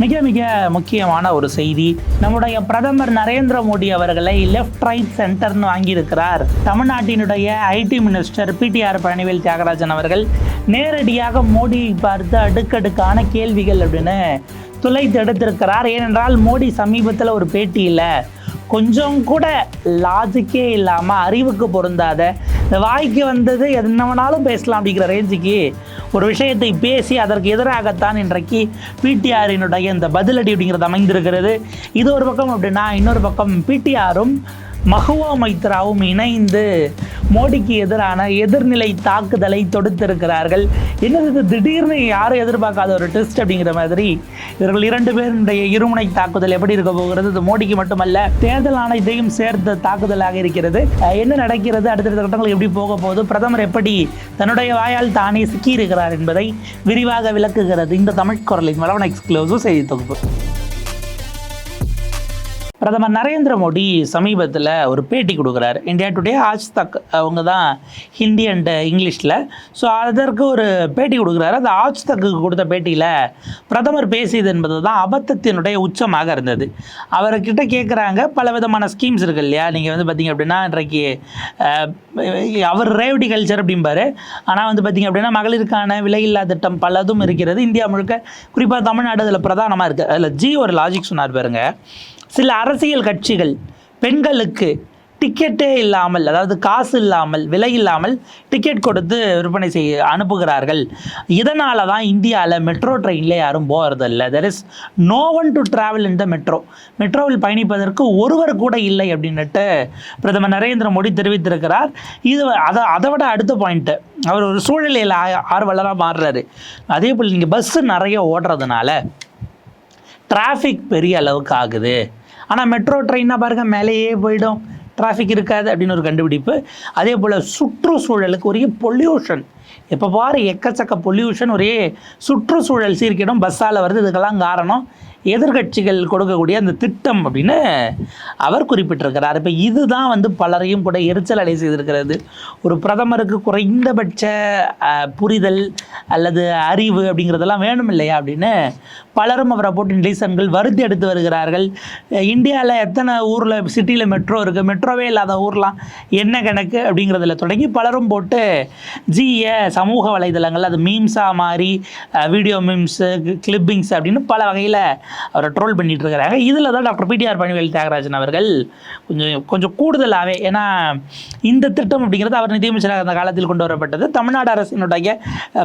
மிக மிக முக்கியமான ஒரு செய்தி. நம்முடைய பிரதமர் நரேந்திர மோடி அவர்களை லெஃப்ட் ரைட் சென்டர்னு வாங்கியிருக்கிறார். தமிழ்நாட்டினுடைய IT minister PTR Palanivel Thiagarajan அவர்கள் நேரடியாக மோடியை பார்த்து அடுக்கடுக்கான கேள்விகள் அப்படின்னு துளைத்தெடுத்திருக்கிறார். ஏனென்றால் மோடி சமீபத்தில் ஒரு பேட்டியில் கொஞ்சம் கூட லாஜிக்கே இல்லாமல் அறிவுக்கு பொருந்தாத இந்த வாய்க்கு வந்தது என்ன வேணாலும் பேசலாம் அப்படிங்கிற ரேஞ்சுக்கு ஒரு விஷயத்தை பேசி அதற்கு எதிராகத்தான் இன்றைக்கு பிடிஆரினுடைய இந்த பதிலடி அப்படிங்கிறது அமைந்திருக்கிறது. இது ஒரு பக்கம் அப்படின்னா இன்னொரு பக்கம் பிடிஆரும் மகுவா மைத்ராவும் இணைந்து மோடிக்கு எதிரான எதிர்நிலை தாக்குதலை தொடுத்திருக்கிறார்கள். என்னது திடீர்னு யாரும் எதிர்பார்க்காத ஒரு டெஸ்ட் அப்படிங்கிற மாதிரி இவர்கள் இரண்டு பேருடைய இருமுனை தாக்குதல் எப்படி இருக்க போகிறது? இது மோடிக்கு மட்டுமல்ல தேர்தல் ஆணையத்தையும் சேர்த்த தாக்குதலாக இருக்கிறது. என்ன நடக்கிறது? அடுத்தடுத்த கட்டங்கள் எப்படி போக போகுது? பிரதமர் எப்படி தன்னுடைய வாயால் தானே சிக்கியிருக்கிறார் என்பதை விரிவாக விளக்குகிறது இந்த தமிழ் குரலின் வளவன் எக்ஸ்க்ளூசிவ் செய்தி தொகுப்பு. பிரதமர் நரேந்திர மோடி சமீபத்தில் ஒரு பேட்டி கொடுக்குறாரு. இந்தியா டுடே ஆஜ் தக் அவங்க தான் ஹிந்தி அண்ட் இங்கிலீஷில். ஸோ அதற்கு ஒரு பேட்டி கொடுக்குறாரு. அந்த ஆஜ் தக்கு கொடுத்த பேட்டியில் பிரதமர் பேசியது என்பது தான் அபத்தத்தினுடைய உச்சமாக இருந்தது. அவர்கிட்ட கேட்குறாங்க பல விதமான ஸ்கீம்ஸ் இருக்குது இல்லையா? நீங்கள் வந்து பார்த்தீங்க அப்படின்னா இன்றைக்கு அவர் ரேவடி கல்ச்சர் அப்படிம்பாரு. ஆனால் வந்து பார்த்தீங்க அப்படின்னா மகளிருக்கான விலையில்லா திட்டம் பலதும் இருக்கிறது. இந்தியா முழுக்க குறிப்பாக தமிழ்நாடு அதில் பிரதானமாக இருக்குது அதில் ஜி ஒரு லாஜிக் சொன்னார் பாருங்க. சில அரசியல் கட்சிகள் பெண்களுக்கு டிக்கெட்டே இல்லாமல் அதாவது காசு இல்லாமல் விலை இல்லாமல் டிக்கெட் கொடுத்து விற்பனை செய்ய அனுப்புகிறார்கள். இதனால தான் இந்தியாவில் மெட்ரோ ட்ரெயினில் யாரும் போகிறதில்ல there is no one to travel in the metro மெட்ரோவில் பயணிப்பதற்கு ஒருவர் கூட இல்லை அப்படின்னுட்டு பிரதமர் நரேந்திர மோடி தெரிவித்திருக்கிறார். இது அதை அதை விட அடுத்த பாயிண்ட்டு அவர் ஒரு சூழ்நிலையில் ஆ- ஆர்வலராக மாறுறாரு. அதே போல் நீங்கள் பஸ்ஸு நிறைய ஓடுறதுனால டிராஃபிக் பெரிய அளவுக்கு ஆகுது. ஆனால் மெட்ரோ ட்ரெயினாக பாருங்க மேலேயே போயிடும். டிராஃபிக் இருக்காது அப்படின்னு ஒரு கண்டுபிடிப்பு. அதே போல் சுற்றுச்சூழலுக்கு ஒரே பொல்யூஷன் எப்போ பாரு எக்கச்சக்க பொல்யூஷன் ஒரே சுற்றுச்சூழல் சீர்கேடும் பஸ்ஸால் வருது இதுக்கெல்லாம் காரணம் எதிர்கட்சிகள் கொடுக்கக்கூடிய அந்த திட்டம் அப்படின்னு அவர் குறிப்பிட்டிருக்கிறார். இப்போ இதுதான் வந்து பலரையும் கூட எரிச்சல் அலை செய்திருக்கிறது. ஒரு பிரதமருக்கு குறைந்தபட்ச புரிதல் அல்லது அறிவு அப்படிங்கிறதெல்லாம் வேணும் இல்லையா அப்படின்னு பலரும் அவரை போட்டு நெடிசன்கள் வருத்தி எடுத்து வருகிறார்கள். இந்தியாவில் எத்தனை ஊரில் சிட்டியில் மெட்ரோ இருக்குது மெட்ரோவே இல்லாத ஊர்லாம் என்ன கணக்கு அப்படிங்கிறதுல தொடங்கி பலரும் போட்டு ஜிய சமூக வலைதளங்கள் அது மீம்ஸாக மாறி வீடியோ மீம்ஸு கிளிப்பிங்ஸ் அப்படின்னு பல வகையில் அவரை ட்ரோல் பண்ணிட்டு இருக்கிறாங்க இதில் தான் டாக்டர் பிடிஆர் பழனிவேல் தியாகராஜன் அவர்கள் கொஞ்சம் கொஞ்சம் கூடுதலாகவே ஏன்னா இந்த திட்டம் அப்படிங்கிறது அவர் நிதியமைச்சராக அந்த காலத்தில் கொண்டு வரப்பட்டது. தமிழ்நாடு அரசினுடைய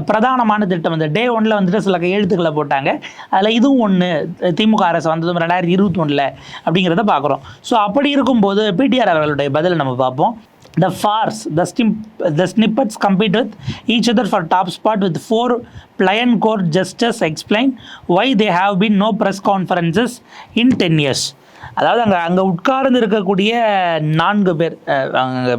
பிரதானமான திட்டம் அந்த டே ஒன்ல வந்துட்டு சில எழுத்துக்களை போட்டாங்க. அதில் இதுவும் ஒன்று திமுக அரசு வந்ததும் ரெண்டாயிரத்தி இருபத்தி ஒன்றில் அப்படிங்கிறத பார்க்குறோம் ஸோ அப்படி இருக்கும்போது பிடிஆர் அவர்களுடைய பதிலை நம்ம பார்ப்போம். The FARs, the, stim- the snippets compete with each other for top spot with four pliant court justices explain why they have been no press conferences in 10 years. அதாவது அங்கே அங்கே உட்கார்ந்து இருக்கக்கூடிய நான்கு பேர் அங்கே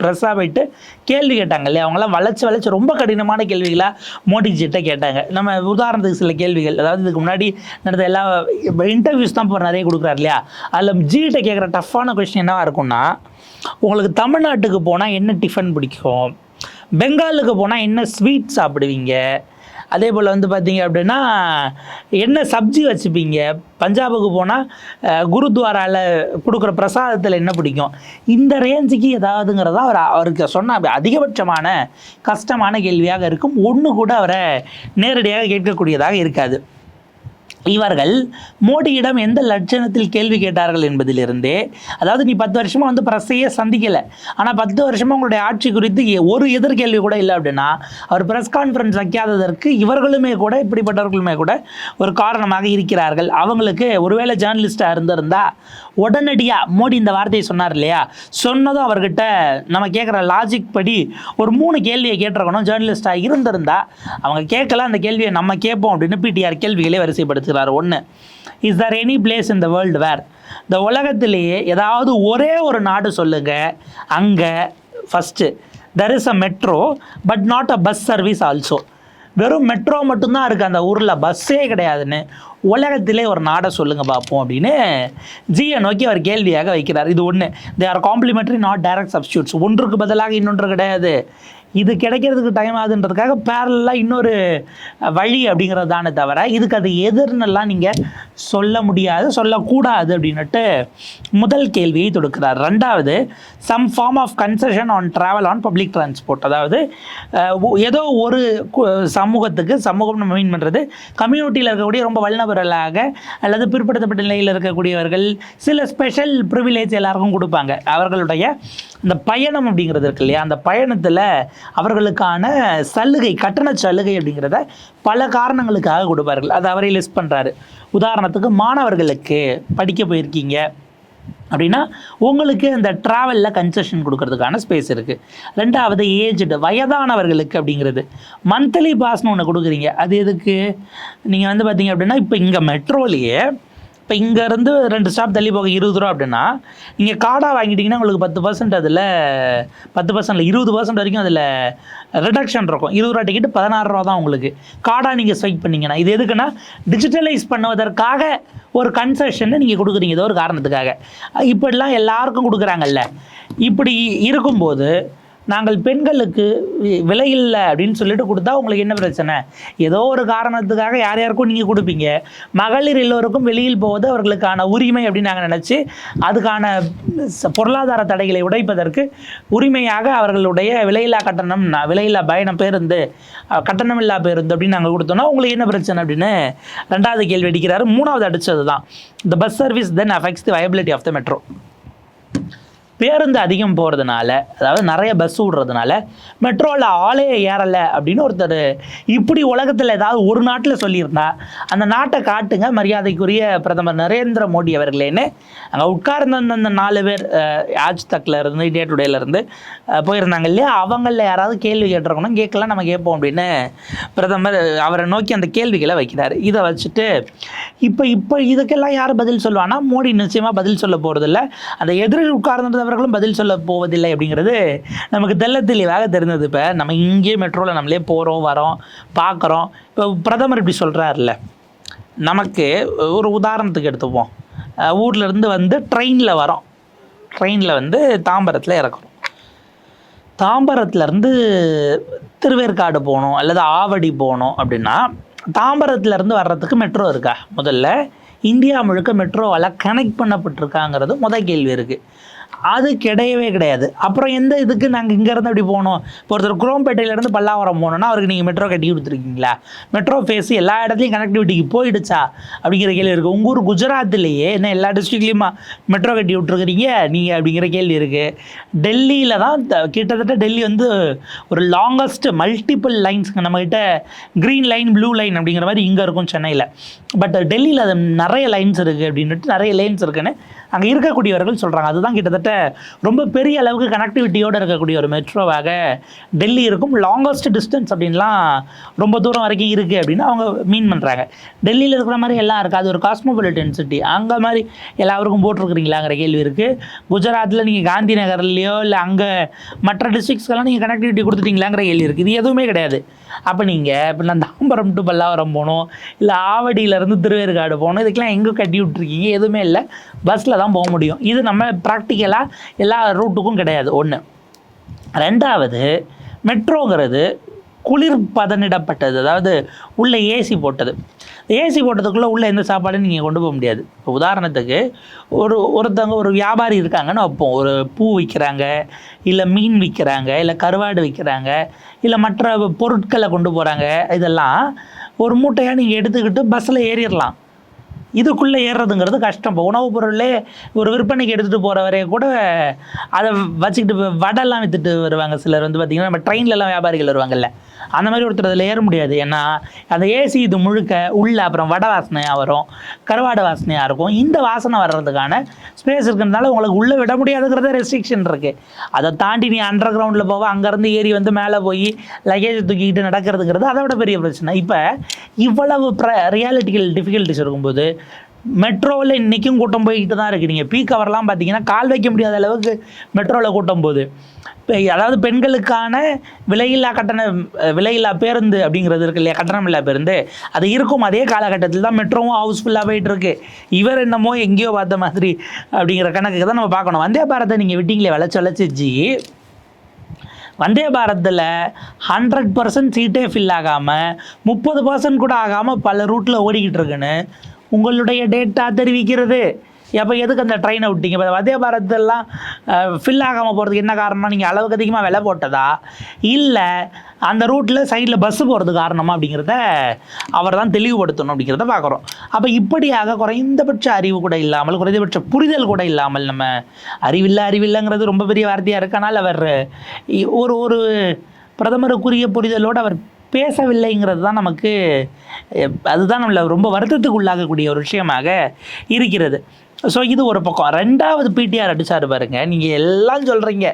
ப்ரெஸ்ஸாக போயிட்டு கேள்வி கேட்டாங்க இல்லையா? அவங்களாம் வளைச்சு வளைச்சு ரொம்ப கடினமான கேள்விகளாக மோடிஜிட்ட கேட்டாங்க. நம்ம உதாரணத்துக்கு சில கேள்விகள் அதாவது இதுக்கு முன்னாடி நடந்த எல்லா இன்டர்வியூஸ் தான் இப்போ நிறைய கொடுக்குறாரு இல்லையா? அதில் ஜிகிட்ட கேட்குற டஃப்பான கொஸ்டின் என்னவாக இருக்கும்னா உங்களுக்கு தமிழ்நாட்டுக்கு போனால் என்ன டிஃபன் பிடிக்கும்? பெங்காலுக்கு போனால் என்ன ஸ்வீட் சாப்பிடுவீங்க? அதே போல் வந்து பார்த்தீங்க அப்படின்னா என்ன சப்ஜி வச்சுப்பீங்க? பஞ்சாபுக்கு போனால் குருத்வாராவில் கொடுக்குற பிரசாதத்தில் என்ன பிடிக்கும்? இந்த ரேஞ்சுக்கு ஏதாவதுங்கிறதா அவர் அவருக்கு சொன்ன அதிகபட்சமான கஷ்டமான கேள்வியாக இருக்கும். ஒன்று கூட அவரை நேரடியாக கேட்கக்கூடியதாக இருக்காது. இவர்கள் மோடியிடம் எந்த லட்சணத்தில் கேள்வி கேட்டார்கள் என்பதிலிருந்தே அதாவது நீ பத்து வருஷமாக வந்து பிரஸ்ஸையே சந்திக்கலை ஆனால் பத்து வருஷமாக உங்களுடைய ஆட்சி குறித்து ஒரு எதிர்கேள்வி கூட இல்லை அப்படின்னா அவர் ப்ரெஸ் கான்ஃபரன்ஸ் வைக்காததற்கு இவர்களுமே கூட இப்படிப்பட்டவர்களுமே கூட ஒரு காரணமாக இருக்கிறார்கள். அவங்களுக்கு ஒருவேளை ஜேர்னலிஸ்டாக இருந்திருந்தா உடனடியாக மோடி இந்த வார்த்தையை சொன்னார் இல்லையா? சொன்னதும் அவர்கிட்ட நம்ம கேட்குற லாஜிக் படி ஒரு மூணு கேள்வியை கேட்டிருக்கணும். ஜேர்னலிஸ்டாக இருந்திருந்தா அவங்க கேட்கல அந்த கேள்வியை நம்ம கேட்போம் அப்படின்னு பிடிஆர் கேள்விகளை வரிசைப்படுத்துகிறார் ஒன்று is there any place in the world where இந்த உலகத்திலேயே ஏதாவது ஒரே ஒரு நாடு சொல்லுங்க. அங்கே first there is a metro but not a bus service also வெறும் மெட்ரோ மட்டும்தான் இருக்குது அந்த ஊரில் பஸ்ஸே கிடையாதுன்னு. உலகத்திலே ஒரு நாடை சொல்லுங்கள் பார்ப்போம் அப்படின்னு ஜியை நோக்கி அவர் கேள்வியாக வைக்கிறார். இது ஒன்று they are complementary not direct substitutes ஒன்றுக்கு பதிலாக இன்னொன்று கிடையாது. இது கிடைக்கிறதுக்கு டைம் ஆகுதுன்றதுக்காக பேரலாக இன்னொரு வழி அப்படிங்கிறது தானே தவிர இதுக்கு அது எதிர்னெல்லாம் நீங்கள் சொல்ல முடியாது சொல்லக்கூடாது அப்படின்னுட்டு முதல் கேள்வியை தொடுக்கிறார். ரெண்டாவது some form of concession on travel on public transport அதாவது ஏதோ ஒரு சமூகத்துக்கு சமூகம் நம்ம மீன் பண்ணுறது கம்யூனிட்டியில் இருக்கக்கூடிய ரொம்ப வல்னபரலாக அல்லது பிற்படுத்தப்பட்ட நிலையில் இருக்கக்கூடியவர்கள் சில ஸ்பெஷல் ப்ரிவிலேஜ் எல்லாருக்கும் கொடுப்பாங்க. அவர்களுடைய இந்த பயணம் அப்படிங்கிறது இருக்கு இல்லையா? அந்த பயணத்தில் அவர்களுக்கான சலுகை கட்டண சலுகை அப்படிங்கிறத பல காரணங்களுக்காக கொடுப்பார்கள். அதை அவரே லிஸ்ட் பண்ணுறாரு உதாரணத்துக்கு மாணவர்களுக்கு படிக்க போயிருக்கீங்க அப்படின்னா உங்களுக்கு இந்த ட்ராவலில் கன்செஷன் கொடுக்கறதுக்கான ஸ்பேஸ் இருக்குது ரெண்டாவது ஏஜ்டு வயதானவர்களுக்கு அப்படிங்கிறது. மந்த்லி பாஸ்னு ஒன்று கொடுக்குறீங்க. அது எதுக்கு? நீங்கள் வந்து பார்த்தீங்க அப்படின்னா இப்போ இங்கே மெட்ரோலையே இப்போ இங்கேருந்து ரெண்டு ஸ்டாப் தள்ளி போக இருபது ரூபா அப்படின்னா நீங்கள் கார்டாக வாங்கிட்டீங்கன்னா உங்களுக்கு பத்து பர்சன்ட் அதில் பத்து பர்சன்ட்ல இருபது பர்சன்ட் வரைக்கும் அதில் ரிடக்ஷன் இருக்கும். இருபது ரூபா டிக்கெட் பதினாறு ரூபா தான் உங்களுக்கு. கார்டாக நீங்கள் ஸ்வைப் பண்ணிங்கன்னா இது எதுக்குன்னா டிஜிட்டலைஸ் பண்ணுவதற்காக ஒரு கன்செஷனை நீங்கள் கொடுக்குறீங்க. ஏதோ ஒரு காரணத்துக்காக. இப்படிலாம் எல்லாருக்கும் கொடுக்குறாங்கல்ல. இப்படி இருக்கும்போது நாங்கள் பெண்களுக்கு வி- விலை இல்லை அப்படின்னு சொல்லிட்டு கொடுத்தா உங்களுக்கு என்ன பிரச்சனை? ஏதோ ஒரு காரணத்துக்காக யார் யாருக்கும் நீங்கள் கொடுப்பீங்க. மகளிர் எல்லோருக்கும் வெளியில் போவது அவர்களுக்கான உரிமை அப்படின்னு நாங்கள் நினச்சி அதுக்கான பொருளாதார தடைகளை உடைப்பதற்கு உரிமையாக அவர்களுடைய விலையில்லா கட்டணம் விலையில்லா பயணம் பேருந்து கட்டணமில்லா பேருந்து அப்படின்னு நாங்கள் கொடுத்தோம்னா உங்களுக்கு என்ன பிரச்சனை அப்படின்னு ரெண்டாவது கேள்வி அடிக்கிறாரு. மூணாவது அடித்தது தான் இந்த bus service then affects the viability of the metro பேருந்து அதிகம் போகிறதுனால அதாவது நிறைய பஸ் விடுறதுனால மெட்ரோவில் ஆளே ஏறலை அப்படின்னு ஒருத்தர் இப்படி உலகத்தில் ஏதாவது ஒரு நாட்டில் சொல்லியிருந்தா அந்த நாட்டை காட்டுங்க மரியாதைக்குரிய பிரதமர் நரேந்திர மோடி அவர்களேன்னு அங்கே உட்கார்ந்த அந்த- அந்த நாலு பேர் ஆஜ் தக்கில் இருந்து டே டு இருந்து போயிருந்தாங்க இல்லையா? அவங்களில் யாராவது கேள்வி கேட்டிருக்கணும் கேட்கலாம் நம்ம கேட்போம் அப்படின்னு பிரதமர் அவரை நோக்கி அந்த கேள்விகளை வைக்கிறார். இதை வச்சுட்டு இப்போ இப்போ இதுக்கெல்லாம் யார் பதில் சொல்லுவான்னா மோடி நிச்சயமாக பதில் சொல்ல போகிறதில்ல அந்த எதிரில் அவர்களும் பதில் சொல்ல போவதில்லை அப்படிங்கிறது நமக்கு தெல்ல தெளிவாக தெரிந்தது. இப்போ நம்ம இங்கே மெட்ரோவில் நம்மளே போகிறோம் வரோம் பார்க்குறோம் இப்போ பிரதமர் இப்படி சொல்கிறாருல்ல நமக்கு ஒரு உதாரணத்துக்கு எடுத்துப்போம். ஊர்லேருந்து வந்து ட்ரெயினில் வரோம். ட்ரெயினில் வந்து தாம்பரத்தில் இறக்குறோம். தாம்பரத்துலேருந்து திருவேற்காடு போகணும் அல்லது ஆவடி போகணும் அப்படின்னா தாம்பரத்துலேருந்து வர்றதுக்கு மெட்ரோ இருக்கா? முதல்ல இந்தியா முழுக்க மெட்ரோவால் கனெக்ட் பண்ணப்பட்டிருக்காங்கிறது முதல் கேள்வி இருக்குது அது கிடையவே கிடையாது. அப்புறம் எந்த இதுக்கு நாங்கள் இங்கேருந்து அப்படி போகணும் இப்போ ஒருத்தர் குரோம்பேட்டையிலேருந்து பல்லாவரம் போகணுன்னா அவருக்கு நீங்கள் மெட்ரோ கட்டி கொடுத்துருக்கீங்களா? மெட்ரோ ஃபேஸ் எல்லா இடத்துலையும் கனெக்டிவிட்டிக்கு போயிடுச்சா? அப்படிங்கிற கேள்வி இருக்குது உங்கள் ஊர் குஜராத்திலேயே என்ன எல்லா டிஸ்ட்ரிக்ட்லேயுமா மெட்ரோ கட்டி விட்ருக்குறீங்க நீங்கள் அப்படிங்கிற கேள்வி இருக்குது டெல்லியில் தான் கிட்டத்தட்ட டெல்லி வந்து ஒரு லாங்கஸ்ட் மல்டிபிள் லைன்ஸுங்க நம்மக்கிட்ட க்ரீன் லைன் ப்ளூ லைன் அப்படிங்கிற மாதிரி இங்கே இருக்கும் சென்னையில். பட் டெல்லியில் அது நிறைய லைன்ஸ் இருக்குது அப்படின்ட்டு நிறைய லைன்ஸ் இருக்குன்னு அங்கே இருக்கக்கூடியவர்கள் சொல்கிறாங்க அதுதான் கிட்டத்தட்ட ரொம்ப பெரிய அளவுக்கு கனெக்டிவிட்டியோடு இருக்கக்கூடிய ஒரு மெட்ரோவாக டெல்லி இருக்கும். லாங்கஸ்ட் டிஸ்டன்ஸ் அப்படின்லாம் ரொம்ப தூரம் வரைக்கும் இருக்குது அப்படின்னு அவங்க மீன் பண்ணுறாங்க டெல்லியில் இருக்கிற மாதிரி எல்லாம் இருக்குது. அது ஒரு காஸ்மோபாலிட்டன் சிட்டி அங்கே மாதிரி எல்லாருக்கும் போட்டிருக்கிறீங்களாங்கிற கேள்வி இருக்குது குஜராத்தில் நீங்கள் காந்தி நகர்லையோ இல்லை அங்கே மற்ற டிஸ்ட்ரிக்ஸ்க்கெல்லாம் நீங்கள் கனெக்டிவிட்டி கொடுத்துட்டீங்களாங்கிற கேள்வி இருக்குது இது எதுவுமே கிடையாது. அப்போ நீங்கள் இப்போ நான் தாம்பரம் டு பல்லாவரம் போகணும் இல்லை ஆவடியிலேருந்து திருவேற்காடு போகணும் இதுக்கெல்லாம் எங்கே கட்டி விட்ருக்கீங்க எதுவுமே இல்லை. பஸ்ஸில் தான் போக முடியும். இது நம்ம ப்ராக்டிக்கலாக எல்லா ரூட்டுக்கும் கிடையாது. ஒன்று ரெண்டாவது மெட்ரோங்கிறது குளிர் பதனிடப்பட்டது. அதாவது உள்ளே ஏசி போட்டது. ஏசி போட்டதுக்குள்ளே உள்ளே எந்த சாப்பாடும் நீங்கள் கொண்டு போக முடியாது. இப்போ உதாரணத்துக்கு ஒரு ஒருத்தவங்க ஒரு வியாபாரி இருக்காங்கன்னு வைப்போம். ஒரு பூ விற்கிறாங்க இல்லை மீன் விற்கிறாங்க இல்லை கருவாடு விற்கிறாங்க இல்லை மற்ற பொருட்களை கொண்டு போகிறாங்க இதெல்லாம் ஒரு மூட்டையாக நீங்கள் எடுத்துக்கிட்டு பஸ்ஸில் ஏறிடலாம். இதுக்குள்ளே ஏறுறதுங்கிறது கஷ்டம். இப்போ உணவுப் பொருளே ஒரு விற்பனைக்கு எடுத்துகிட்டு போகிறவரே கூட அதை வச்சுக்கிட்டு வடைலாம் விற்றுட்டு வருவாங்க சிலர் வந்து பார்த்திங்கன்னா. நம்ம ட்ரெயின்லலாம் வியாபாரிகள் வருவாங்கல்ல. அந்த மாதிரி ஒருத்தர் அதில் ஏற முடியாது. ஏன்னா அந்த ஏசி இது முழுக்க உள்ளே அப்புறம் வடை வாசனையாக வரும் கருவாடு வாசனையாக இருக்கும். இந்த வாசனை வர்றதுக்கான ஸ்பேஸ் இருக்கிறதுனால உங்களுக்கு உள்ளே விட முடியாதுங்கிறத ரெஸ்ட்ரிக்ஷன் இருக்குது அதை தாண்டி நீ அண்டர் கிரவுண்டில் போவ அங்கேருந்து ஏறி வந்து மேலே போய் லக்கேஜ் தூக்கிக்கிட்டு நடக்கிறதுங்கிறது அதை விட பெரிய பிரச்சனை. இப்போ இவ்வளவு ப்ர ரியாலிட்டிக்கல் டிஃபிகல்ட்டிஸ் இருக்கும்போது மெட்ரோவில் இன்றைக்கும் கூட்டம் போய்கிட்டு தான் இருக்குது நீங்கள் பீக் கவர்லாம் பார்த்தீங்கன்னா கால் வைக்க முடியாத அளவுக்கு மெட்ரோவில் கூட்டம் போகுது. இப்போ அதாவது பெண்களுக்கான விலையில்லா கட்டண விலையில்லா பேருந்து அப்படிங்கிறது இருக்கு இல்லையா? கட்டணமில்லா பேருந்து. அது இருக்கும். அதே காலகட்டத்தில் தான் மெட்ரோவும் ஹவுஸ்ஃபுல்லாக போயிட்டு இருக்கு. இவர் என்னமோ எங்கேயோ பார்த்த மாதிரி அப்படிங்கிற கணக்குக்கு தான் நம்ம பார்க்கணும். வந்தே பாரத்தை நீங்கள் விட்டீங்களே வளைச்சு வளைச்சிச்சு வந்தே பாரத்தில் ஹண்ட்ரட் பர்சன்ட் சீட்டே ஃபில் ஆகாமல் முப்பது பர்சன்ட் கூட ஆகாமல் பல ரூட்டில் ஓடிக்கிட்டு இருக்குன்னு உங்களுடைய டேட்டா தெரிவிக்கிறது. அப்போ எதுக்கு அந்த ட்ரெயினை விட்டீங்க? இப்போ வந்தே பாரத்தெல்லாம் ஃபில் ஆகாமல் போகிறதுக்கு என்ன காரணம் நீங்கள் அளவுக்கு அதிகமாக விலை போட்டதா? இல்லை அந்த ரூட்டில் சைடில் பஸ்ஸு போகிறது காரணமாக அப்படிங்கிறத அவர் தான் தெளிவுபடுத்தணும் அப்படிங்கிறத பார்க்குறோம் அப்போ இப்படியாக குறைந்தபட்ச அறிவு கூட இல்லாமல் குறைந்தபட்ச புரிதல் கூட இல்லாமல் நம்ம அறிவில்லை அறிவில்லைங்கிறது ரொம்ப பெரிய வார்த்தையாக இருக்கனால் அவர் இ- ஒரு ஒரு பிரதமருக்குரிய புரிதலோடு அவர் பேசவில்லைங்கிறது தான் நமக்கு அதுதான் நம்மளை ரொம்ப வருத்தத்துக்கு உள்ளாகக்கூடிய ஒரு விஷயமாக இருக்கிறது. ஸோ இது ஒரு பக்கம். ரெண்டாவது பிடிஆர் அடித்தார் பாருங்க. நீங்கள் எல்லாம் சொல்கிறீங்க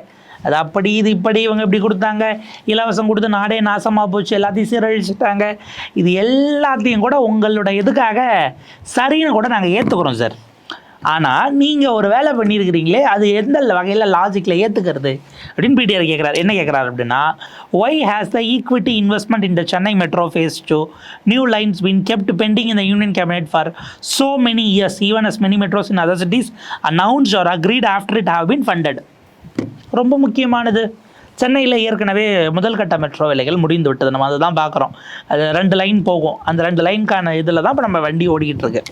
அது அப்படி இது இப்படி இவங்க இப்படி கொடுத்தாங்க. இலவசம் கொடுத்து நாடே நாசமாக போச்சு. எல்லாத்தையும் சீரழிச்சிட்டாங்க. இது எல்லாத்தையும் கூட உங்களோட இதுக்காக சரின்னு கூட நாங்கள் ஏற்றுக்குறோம் சார். ஆனால் நீங்கள் ஒரு வேலை பண்ணியிருக்கிறீங்களே அது எந்த வகையில் லாஜிக்கில் ஏற்றுக்கிறது அப்படின்னு பிடிஆர் கேட்குறாரு என்ன கேட்குறாரு அப்படின்னா why has the equity investment in the Chennai metro phase two new lines been kept pending இந்த the union for for many many even even as metros in other cities cities announced or agreed after it have been funded ரொம்ப முக்கியமானது. சென்னையில் ஏற்கனவே முதல் கட்ட metro வேலைகள் முடிந்து விட்டது. நம்ம அதை தான் பார்க்குறோம். அது ரெண்டு லைன் போகும். அந்த ரெண்டு லைனுக்கான இதில் தான் இப்போ நம்ம வண்டி ஓடிக்கிட்டு இருக்கு.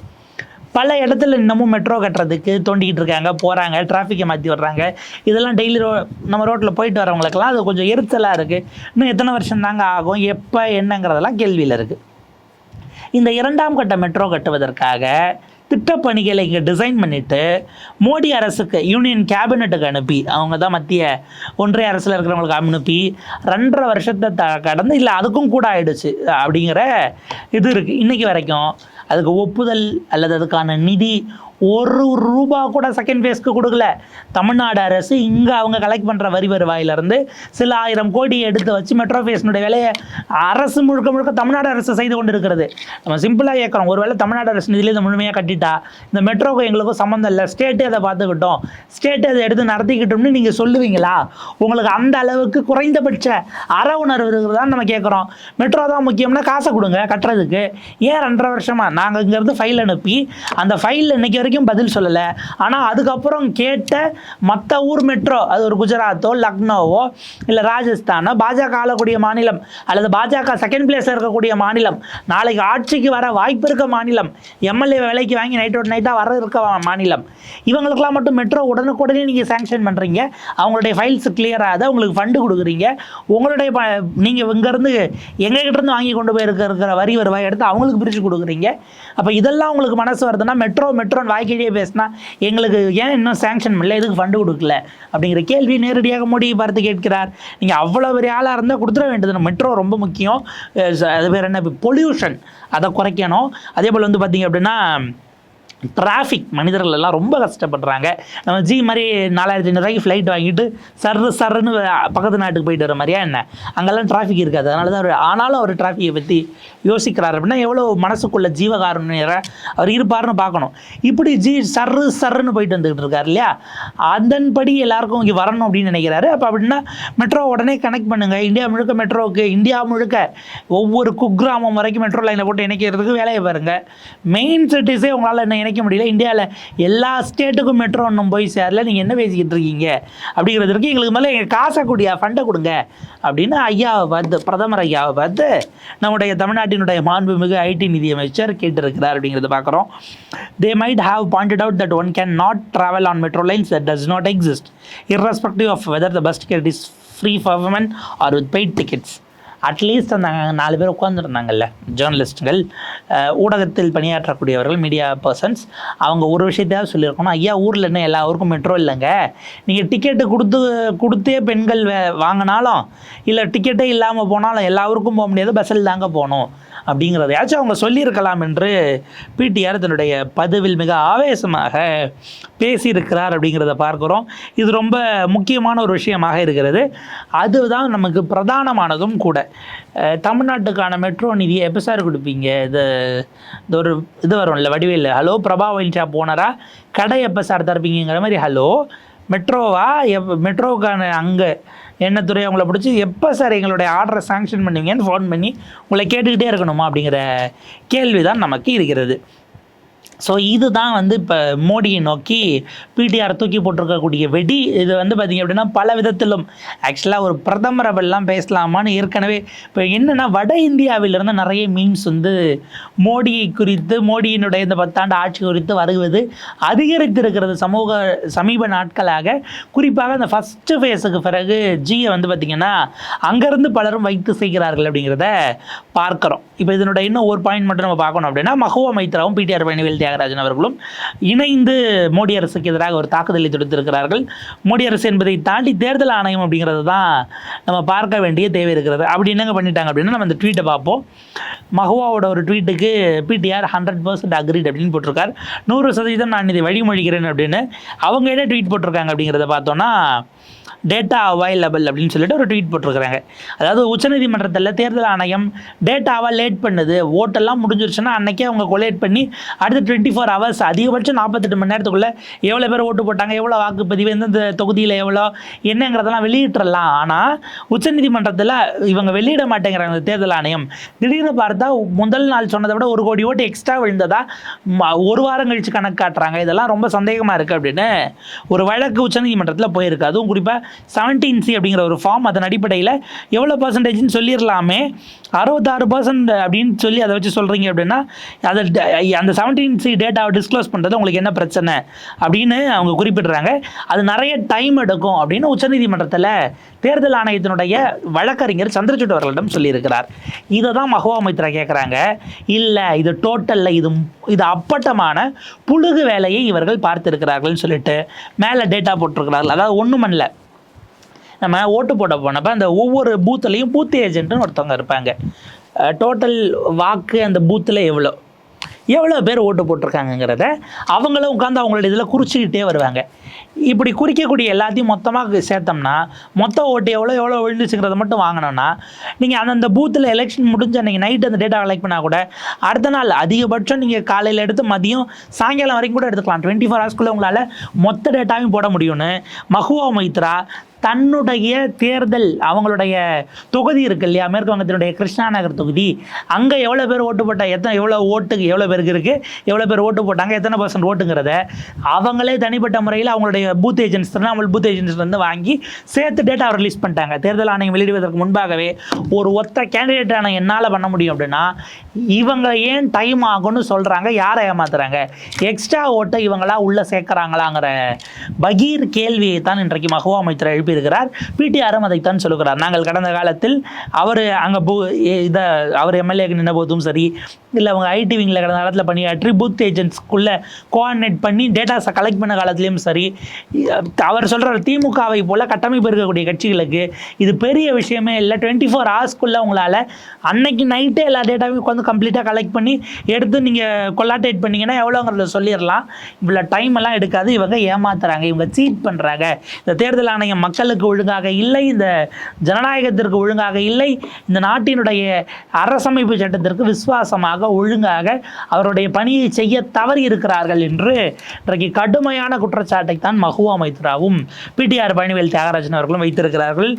பல இடத்துல இன்னமும் மெட்ரோ கட்டுறதுக்கு தோண்டிக்கிட்டு இருக்காங்க போகிறாங்க டிராஃபிக்கை மாற்றி வர்றாங்க இதெல்லாம் டெய்லி ரோ நம்ம ரோட்டில் போயிட்டு வரவங்களுக்கெல்லாம் அது கொஞ்சம் எரிச்சலாக இருக்குது இன்னும் எத்தனை வருஷம் தாங்க ஆகும் எப்போ என்னங்கிறதெல்லாம் கேள்வியில் இருக்குது இந்த இரண்டாம் கட்ட மெட்ரோ கட்டுவதற்காக திட்டப்பணிகளை இங்கே டிசைன் பண்ணிவிட்டு மோடி அரசுக்கு யூனியன் கேபினெட்டுக்கு அனுப்பி அவங்க தான் மத்திய ஒன்றிய அரசில் இருக்கிறவங்களுக்கு அனுப்பி ரெண்டரை வருஷத்தை த கடந்து இல்லை அதுக்கும் கூட ஆயிடுச்சு அப்படிங்கிற இது இருக்குது இன்றைக்கி வரைக்கும் அதுக்கு ஒப்புதல் அல்லது அதுக்கான நிதி ஒரு ரூபா கூட செகண்ட் ஃபேஸ்க்கு கொடுக்கல. தமிழ்நாடு அரசு இங்கே அவங்க கலெக்ட் பண்ணுற வரி வருவாயிலிருந்து சில ஆயிரம் கோடி எடுத்து வச்சு மெட்ரோ ஃபேஸினுடைய வேலையை அரசு முழுக்க முழுக்க தமிழ்நாடு அரசு செய்து கொண்டு இருக்கிறது நம்ம சிம்பிளாக கேட்குறோம். ஒருவேளை தமிழ்நாடு அரசு நிதியில் இதை முழுமையாக கட்டிட்டா இந்த மெட்ரோக்கு எங்களுக்கும் சம்மந்தம் இல்லை. ஸ்டேட்டே அதை பார்த்துக்கிட்டோம். ஸ்டேட்டே அதை எடுத்து நடத்திக்கிட்டோம்னு நீங்கள் சொல்லுவீங்களா? உங்களுக்கு அந்த அளவுக்கு குறைந்தபட்ச அற உணர்வு இருக்கிறதான்னு நம்ம கேட்குறோம். மெட்ரோ தான் முக்கியம்னா காசை கொடுங்க கட்டுறதுக்கு. ஏன் ரெண்டரை வருஷமாக நாங்கள் இங்கேருந்து ஃபைல் அனுப்பி அந்த ஃபைலில் இன்றைக்கி வரைக்கும் பதில் சொல்லலை. ஆனால் அதுக்கப்புறம் கேட்ட மற்ற ஊர் மெட்ரோ அது ஒரு குஜராத்தோ லக்னோவோ இல்லை ராஜஸ்தானோ பாஜக ஆளக்கூடிய மாநிலம் அல்லது பாஜக செகண்ட் பிளேஸில் இருக்கக்கூடிய மாநிலம் நாளைக்கு ஆட்சிக்கு வர வாய்ப்பு இருக்க மாநிலம் எம்எல்ஏ வேலைக்கு வாங்கி நைட்டோட நைட்டாக வர இருக்க மாநிலம் இவங்களுக்கெல்லாம் மட்டும் மெட்ரோ உடனுக்குடனே நீங்கள் சேங்ஷன் பண்ணுறீங்க அவங்களுடைய ஃபைல்ஸ் கிளியராக உங்களுக்கு ஃபண்டு கொடுக்குறீங்க. உங்களுடைய ப நீங்கள் இங்கேருந்து எங்ககிட்டருந்து வாங்கி கொண்டு போய் இருக்கிற வரி வருவாய் எடுத்து அவங்களுக்கு பிரித்து கொடுக்குறீங்க. அப்போ இதெல்லாம் உங்களுக்கு மனசு வருதுன்னா மெட்ரோ மெட்ரோன்னு வாய்க்கிட்டே பேசினா எங்களுக்கு ஏன் இன்னும் சேங்ஷன் பண்ணல எதுக்கு ஃபண்டு கொடுக்கல? அப்படிங்கிற கேள்வி நேரடியாக மோடி பார்த்து கேட்கிறார். நீங்கள் அவ்வளோ பெரிய ஆளாக இருந்தால் கொடுத்துட வேண்டியது மெட்ரோ ரொம்ப முக்கியம். அது பேர் என்ன? பொல்யூஷன் அதை குறைக்கணும். அதே போல் வந்து பார்த்தீங்க அப்படின்னா டிராஃபிக் மனிதர்கள் எல்லாம் ரொம்ப கஷ்டப்படுறாங்க. நம்ம ஜி மாதிரி நாலாயிரத்தி ஐநூறுரூவாய்க்கு ஃப்ளைட் வாங்கிட்டு சர்ரு சர்ன்னு பக்கத்து நாட்டுக்கு போயிட்டு வர மாதிரியா என்ன? அங்கெல்லாம் டிராஃபிக் இருக்காது. அதனால தான் அவர் ஆனாலும் அவர் டிராஃபிக்கை பற்றி யோசிக்கிறார். அப்படின்னா எவ்வளோ மனசுக்குள்ள ஜீவகாருண்யரை அவர் இருப்பார்னு பார்க்கணும். இப்படி ஜி சர்ரு சர்ன்னு போயிட்டு வந்துக்கிட்டு இருக்கார் இல்லையா? அதன்படி எல்லாருக்கும் இங்கே வரணும் அப்படின்னு நினைக்கிறாரு. அப்போ அப்படின்னா மெட்ரோ உடனே கனெக்ட் பண்ணுங்கள் இந்தியா முழுக்க மெட்ரோவுக்கு இந்தியா முழுக்க ஒவ்வொரு குக்கிராமம் வரைக்கும் மெட்ரோ லைனை போட்டு இணைக்கிறதுக்கு வேலையை பாருங்கள் மெயின் சிட்டிஸே உங்களால் என்ன இணைக்க முடியல. இந்தியாவில் எல்லா ஸ்டேட்டுக்கும் மெட்ரோ ஒன்றும் போய் சேரல. நீங்கள் என்ன பேசிக்கிட்டு இருக்கீங்க? அப்படிங்கிறதுக்கு எங்களுக்கு மேலே எங்கள் காசை கூடிய ஃபண்டை கொடுங்க. அப்படின்னு ஐயாவை பார்த்து பிரதமர் ஐயாவை பார்த்து நம்முடைய தமிழ்நாட்டினுடைய மாண்புமிகு ஐடி நிதியமைச்சர் கேட்டிருக்கிறார் அப்படிங்கிறத பார்க்குறோம். They might have pointed out that one can not travel on metro lines that does not exist irrespective of whether the bus ticket is free for women or with paid tickets at least அந்த நாலு பேர் உட்காந்துருந்தாங்கல்ல ஜேர்னலிஸ்ட்டுகள் ஊடகத்தில் பணியாற்றக்கூடியவர்கள் media persons அவங்க ஒரு விஷயத்தையாவது சொல்லியிருக்கணும். ஐயா ஊரில் என்ன எல்லா ஊருக்கும் மெட்ரோ இல்லைங்க? நீங்கள் டிக்கெட்டு கொடுத்து கொடுத்தே பெண்கள் வே- வாங்கினாலும் இல்லை டிக்கெட்டே இல்லாமல் போனாலும் எல்லா ஊருக்கும் போக முடியாது பஸ்ஸில் தாங்க போகணும். அப்படிங்கிறதையாச்சும் அவங்க சொல்லியிருக்கலாம் என்று பிடிஆர் தன்னுடைய பதிவில் மிக ஆவேசமாக பேசியிருக்கிறார் அப்படிங்கிறத பார்க்குறோம். இது ரொம்ப முக்கியமான ஒரு விஷயமாக இருக்கிறது. அதுதான் நமக்கு பிரதானமானதும் கூட. தமிழ்நாட்டுக்கான மெட்ரோ நிதியை எப்போ சார் கொடுப்பீங்க? இது இது ஒரு இது வரும்ல வடிவேல். ஹலோ பிரபாவின் ஷாப் ஓனரா கடை எப்போ சார் தரப்பீங்கிற மாதிரி ஹலோ மெட்ரோவா? எப் மெட்ரோவுக்கான அங்கே என்ன துறை அவங்கள பிடிச்சி எப்போ சார் எங்களுடைய ஆர்டரை சாங்ஷன் பண்ணுவீங்கன்னு ஃபோன் பண்ணி உங்களை கேட்டுக்கிட்டே இருக்கணுமா அப்படிங்கிற கேள்வி தான் நமக்கு இருக்கிறது. ஸோ இதுதான் வந்து இப்போ மோடியை நோக்கி பிடிஆர் தூக்கி போட்டிருக்கக்கூடிய வெடி. இது வந்து பார்த்திங்க அப்படின்னா பல விதத்திலும் ஆக்சுவலாக ஒரு பிரதமர் அவெல்லாம் பேசலாமான்னு ஏற்கனவே இப்போ என்னென்னா வட இந்தியாவிலிருந்து நிறைய மீம்ஸ் வந்து மோடியை குறித்து மோடியினுடைய இந்த பத்தாண்டு ஆட்சி குறித்து வருவது அதிகரித்திருக்கிறது சமூக சமீப நாட்களாக. குறிப்பாக அந்த ஃபஸ்ட்டு ஃபேஸுக்கு பிறகு ஜியை வந்து பார்த்திங்கன்னா அங்கேருந்து பலரும் வைத்து செய்கிறார்கள் அப்படிங்கிறத பார்க்குறோம். இப்போ இதனுடைய இன்னும் ஒரு பாயிண்ட் மட்டும் நம்ம பார்க்கணும் அப்படின்னா மஹுவா மைத்ராவும் பிடிஆர் பயணிகள் தியாகராஜன் அவர்களும் இணைந்து மோடி அரசுக்கு எதிராக ஒரு தாக்குதலை தொடுத்திருக்கிறார்கள். மோடி அரசு என்பதை தாண்டி தேர்தல் ஆணையம் அப்படிங்கிறது தான் நம்ம பார்க்க வேண்டிய தேவை இருக்கிறது. அப்படி என்னங்க பண்ணிட்டாங்க அப்படின்னா நம்ம அந்த ட்வீட்டை பார்ப்போம். மஹுவாவோட ஒரு ட்வீட்டுக்கு பிடிஆர் ஹண்ட்ரட் பர்சன்ட் அக்ரிட் அப்படின்னு போட்டிருக்கார். நூறு சதவீதம் நான் இதை வழிமொழிகிறேன் அப்படின்னு. அவங்க என்ன ட்வீட் போட்டிருக்காங்க அப்படிங்கிறத பார்த்தோன்னா டேட்டா அவைலபிள் அப்படின்னு சொல்லிட்டு ஒரு ட்வீட் போட்டிருக்கிறாங்க. அதாவது உச்சநீதிமன்றத்தில் தேர்தல் ஆணையம் டேட்டாவை லேட் பண்ணுது. ஓட்டெல்லாம் முடிஞ்சிருச்சுன்னா அன்றைக்கே அவங்க கொலேட் பண்ணி அடுத்த டுவெண்ட்டி ஃபோர் ஹவர்ஸ் அதிகபட்சம் நாற்பத்தெட்டு மணி நேரத்துக்குள்ளே எவ்வளோ பேர் ஓட்டு போட்டாங்க எவ்வளோ வாக்குப்பதிவு எந்தெந்த தொகுதியில் எவ்வளோ என்னங்கிறதெல்லாம் வெளியிட்டுறலாம். ஆனால் உச்சநீதிமன்றத்தில் இவங்க வெளியிட மாட்டேங்கிறாங்க தேர்தல் ஆணையம். திடீர்னு பார்த்தா முதல் நாள் சொன்னதை விட ஒரு கோடி ஓட்டு எக்ஸ்ட்ரா விழுந்ததா ஒரு வாரம் கழிச்சு கணக்கு காட்டுறாங்க. இதெல்லாம் ரொம்ப சந்தேகமாக இருக்குது அப்படின்னு ஒரு வழக்கு உச்சநீதிமன்றத்தில் போயிருக்கு. அதுவும் குறிப்பாக செவன்டீன் சி அப்படிங்கிற ஒரு ஃபார்ம் அதன் அடிப்படையில் எவ்வளோ பர்சன்டேஜ்னு சொல்லிடலாமே அறுபத்தாறு பர்சன்ட் அப்படின்னு சொல்லி அதை வச்சு சொல்கிறீங்க அப்படின்னா அதை அந்த செவன்டீன் சி டேட்டாவை டிஸ்க்ளோஸ் பண்ணுறது உங்களுக்கு என்ன பிரச்சனை அப்படின்னு அவங்க குறிப்பிடுறாங்க. அது நிறைய டைம் எடுக்கும் அப்படின்னு உச்சநீதிமன்றத்தில் தேர்தல் ஆணையத்தினுடைய வழக்கறிஞர் சந்திரசூட் அவர்களிடம் சொல்லியிருக்கிறார். இதை தான் மஹுவா மைத்ரா கேட்குறாங்க இல்லை இது டோட்டலில் இது இது அப்பட்டமான புழுகு வேலையை இவர்கள் பார்த்திருக்கிறார்கள்னு சொல்லிட்டு மேலே டேட்டா போட்டிருக்கிறார்கள். அதாவது ஒன்றும் இல்லை நம்ம ஓட்டு போட போனப்போ அந்த ஒவ்வொரு பூத்துலேயும் பூத் ஏஜென்ட்னு ஒருத்தவங்க இருப்பாங்க. டோட்டல் வாக்கு அந்த பூத்தில் எவ்வளோ? எவ்வளோ பேர் ஓட்டு போட்டிருக்காங்கங்கிறத அவங்களும் உட்காந்து அவங்களோட இதில் குறிச்சிக்கிட்டே வருவாங்க. இப்படி குறிக்கக்கூடிய எல்லாத்தையும் மொத்தமாக சேர்த்தோம்னா மொத்த ஓட்டு எவ்வளோ எவ்வளோ விழுந்துச்சுங்கிறத மட்டும் வாங்கினோன்னா நீங்கள் அந்தந்த பூத்தில் எலெக்ஷன் முடிஞ்ச அன்றைக்கி நைட்டு அந்த டேட்டா கலெக்ட் பண்ணால் கூட அடுத்த நாள் அதிகபட்சம் நீங்கள் காலையில் எடுத்து மதியம் சாயங்காலம் வரைக்கும் கூட எடுத்துக்கலாம். டுவெண்ட்டி ஃபோர் ஹவர்ஸ்க்குள்ளே உங்களால் மொத்த டேட்டாவையும் போட முடியும்னு மஹுவா மைத்ரா தன்னுடைய தேர்தல் அவங்களுடைய தொகுதி இருக்கு இல்லையா? மேற்கு வங்கத்தினுடைய கிருஷ்ணா நகர் தொகுதி. அங்கே எவ்வளோ பேர் ஓட்டு போட்டால் எத்தனை எவ்வளோ ஓட்டுக்கு எவ்வளோ பேருக்கு இருக்குது எவ்வளோ பேர் ஓட்டு போட்டாங்க எத்தனை பர்சன்ட் ஓட்டுங்கிறத அவங்களே தனிப்பட்ட முறையில் அவங்களுடைய பூத் ஏஜென்ட்ஸ் திரிணாமுல் பூத் ஏஜென்ட்ஸ்லேருந்து வந்து வாங்கி சேர்த்து டேட்டா ரிலீஸ் பண்ணிட்டாங்க. தேர்தல் ஆணையம் வெளியிடுவதற்கு முன்பாகவே ஒரு ஒத்த கேண்டிடேட்டான என்னால் பண்ண முடியும் அப்படின்னா இவங்க ஏன் டைம் ஆகும்னு சொல்கிறாங்க யாரை ஏமாத்துறாங்க? எக்ஸ்ட்ரா ஓட்டை இவங்களா உள்ளே சேர்க்குறாங்களாங்கிற பகீர் கேள்வியை தான் இன்றைக்கு மகுவா அமைச்சர் எழுப்பி சொல்லியிருக்கிறார். பிடிஆரும் அதைத்தான் சொல்லுகிறார். நாங்கள் கடந்த காலத்தில் அவர் அங்கே பூ இதை அவர் எம்எல்ஏக்கு நின்ற போதும் சரி இல்லை அவங்க ஐடி விங்கில் கடந்த காலத்தில் பணியாற்றி பூத் ஏஜென்ட்ஸ்க்குள்ளே கோஆர்டினேட் பண்ணி டேட்டாஸை கலெக்ட் பண்ண காலத்துலேயும் சரி அவர் சொல்கிற திமுகவை போல் கட்டமைப்பு இருக்கக்கூடிய கட்சிகளுக்கு இது பெரிய விஷயமே இல்லை. டுவெண்ட்டி ஃபோர் ஹவர்ஸ்க்குள்ளே உங்களால் அன்னைக்கு நைட்டே எல்லா டேட்டாவையும் உட்காந்து கம்ப்ளீட்டாக கலெக்ட் பண்ணி எடுத்து நீங்கள் கொலாட்டேட் பண்ணிங்கன்னா எவ்வளோங்கிறத சொல்லிடலாம் இவ்வளோ டைம் எல்லாம் எடுக்காது. இவங்க ஏமாத்துறாங்க. இவங்க சீட் பண்ணுறாங்க இந்த தேர்தல் ஆணையம் மக்களுக்கு ஒழுங்காக இல்லை இந்த ஜனநாயகத்திற்கு ஒழுங்காக இல்லை இந்த நாட்டினுடைய அரசமைப்பு சட்டத்திற்கு விசுவாசமாக ஒழுங்காக அவருடைய பணியை செய்ய தவறி இருக்கிறார்கள் என்று இன்றைக்கு கடுமையான குற்றச்சாட்டை தான் மகுவா மைத்ராவும் பிடிஆர் பழனிவேல் தியாகராஜன் அவர்களும் வைத்திருக்கிறார்கள்.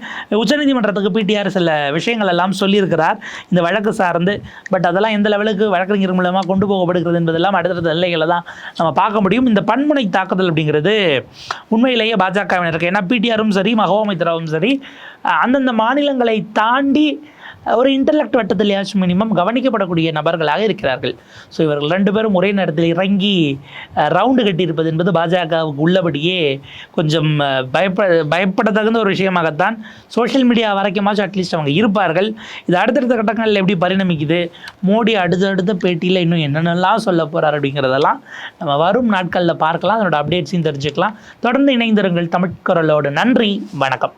உச்சநீதிமன்றத்துக்கு பிடிஆர் சில விஷயங்கள் எல்லாம் சொல்லியிருக்கிறார் இந்த வழக்கு சார்ந்து. பட் அதெல்லாம் எந்த லெவலுக்கு வழக்கறிஞர் மூலமாக கொண்டு போகப்படுகிறது என்பதெல்லாம் அடுத்தடுத்த எல்லைகளை தான் நம்ம பார்க்க முடியும். இந்த பன்முனை தாக்குதல் அப்படிங்கிறது உண்மையிலேயே பாஜகவினருக்கு ஏன்னா பிடிஆரும் சரி சரி மைத்ராவும் சரி. அந்தந்த மாநிலங்களை தாண்டி ஒரு இன்டலெக்ட் வட்டத்திலேயாச்சும் மினிமம் கவனிக்கப்படக்கூடிய நபர்களாக இருக்கிறார்கள். ஸோ இவர்கள் ரெண்டு பேரும் ஒரே நேரத்தில் இறங்கி ரவுண்டு கட்டியிருப்பது என்பது பாஜகவுக்கு உள்ளபடியே கொஞ்சம் பயப்ப பயப்படத்தகுந்த ஒரு விஷயமாகத்தான் சோஷியல் மீடியா வரைக்குமாச்சும் அட்லீஸ்ட் அவங்க இருப்பார்கள். இது அடுத்தடுத்த கட்டங்களில் எப்படி பரிணமிக்குது? மோடி அடுத்தடுத்த பேட்டியில் இன்னும் என்னென்னலாம் சொல்ல போகிறார் அப்படிங்கிறதெல்லாம் நம்ம வரும் நாட்களில் பார்க்கலாம். அதனோட அப்டேட்ஸையும் தெரிஞ்சுக்கலாம். தொடர்ந்து இணைந்திருங்கள் தமிழ் நன்றி. வணக்கம்.